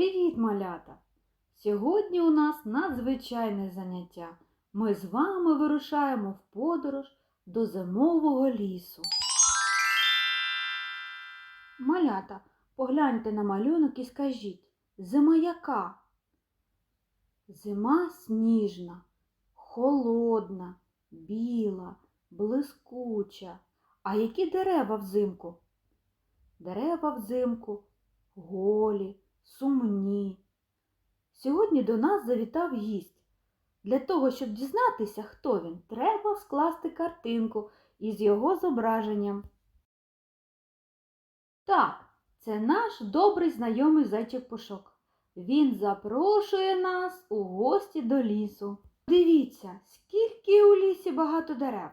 Привіт, малята! Сьогодні у нас надзвичайне заняття. Ми з вами вирушаємо в подорож до зимового лісу. Малята, погляньте на малюнок і скажіть, зима яка? Зима сніжна, холодна, біла, блискуча. А які дерева взимку? Дерева взимку голі, сумні. Сьогодні до нас завітав гість. Для того, щоб дізнатися, хто він, треба скласти картинку із його зображенням. Так, це наш добрий знайомий зайчик Пушок. Він запрошує нас у гості до лісу. Дивіться, скільки у лісі багато дерев.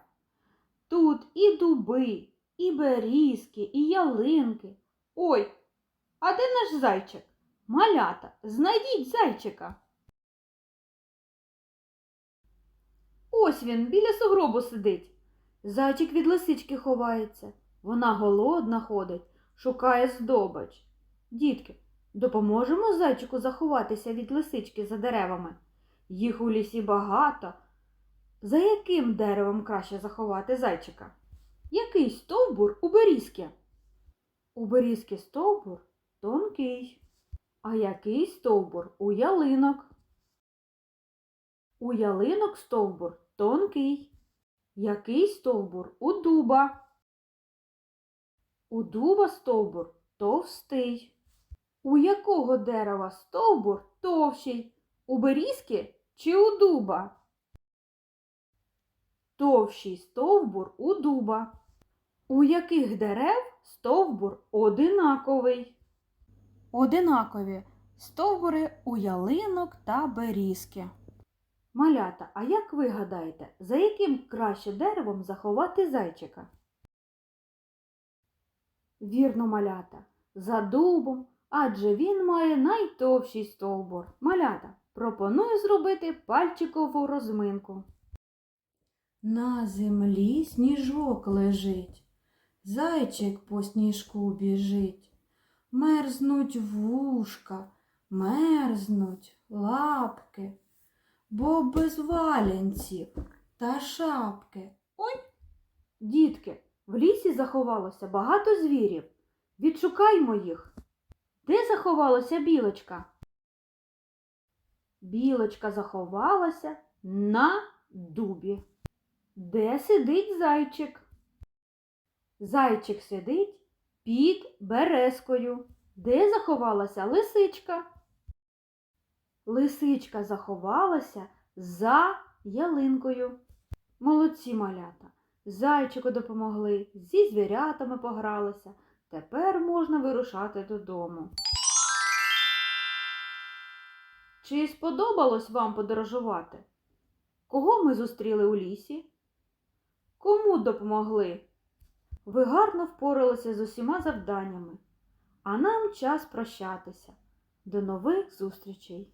Тут і дуби, і берізки, і ялинки. Ой, а де наш зайчик? Малята, знайдіть зайчика. Ось він біля сугробу сидить. Зайчик від лисички ховається. Вона голодна ходить, шукає здобич. Дітки, допоможемо зайчику заховатися від лисички за деревами. Їх у лісі багато. За яким деревом краще заховати зайчика? Який стовбур у берізки? У берізки стовбур тонкий. А який стовбур у ялинок? У ялинок стовбур тонкий. Який стовбур у дуба? У дуба стовбур товстий. У якого дерева стовбур товщий? У берізки чи у дуба? Товщий стовбур у дуба. У яких дерев стовбур одинаковий? Одинакові стовбури у ялинок та берізки. Малята, а як ви гадаєте, за яким краще деревом заховати зайчика? Вірно, малята, за дубом, адже він має найтовщий стовбур. Малята, пропоную зробити пальчикову розминку. На землі сніжок лежить, зайчик по сніжку біжить. Мерзнуть вушка, мерзнуть лапки, бо без валянців та шапки. Ой! Дітки, в лісі заховалося багато звірів. Відшукаймо їх. Де заховалася білочка? Білочка заховалася на дубі. Де сидить зайчик? Зайчик сидить під березкою. Де заховалася лисичка? Лисичка заховалася за ялинкою. Молодці малята. Зайчику допомогли, зі звірятами погралися. Тепер можна вирушати додому. Чи сподобалось вам подорожувати? Кого ми зустріли у лісі? Кому допомогли? Ви гарно впоралися з усіма завданнями, а нам час прощатися. До нових зустрічей!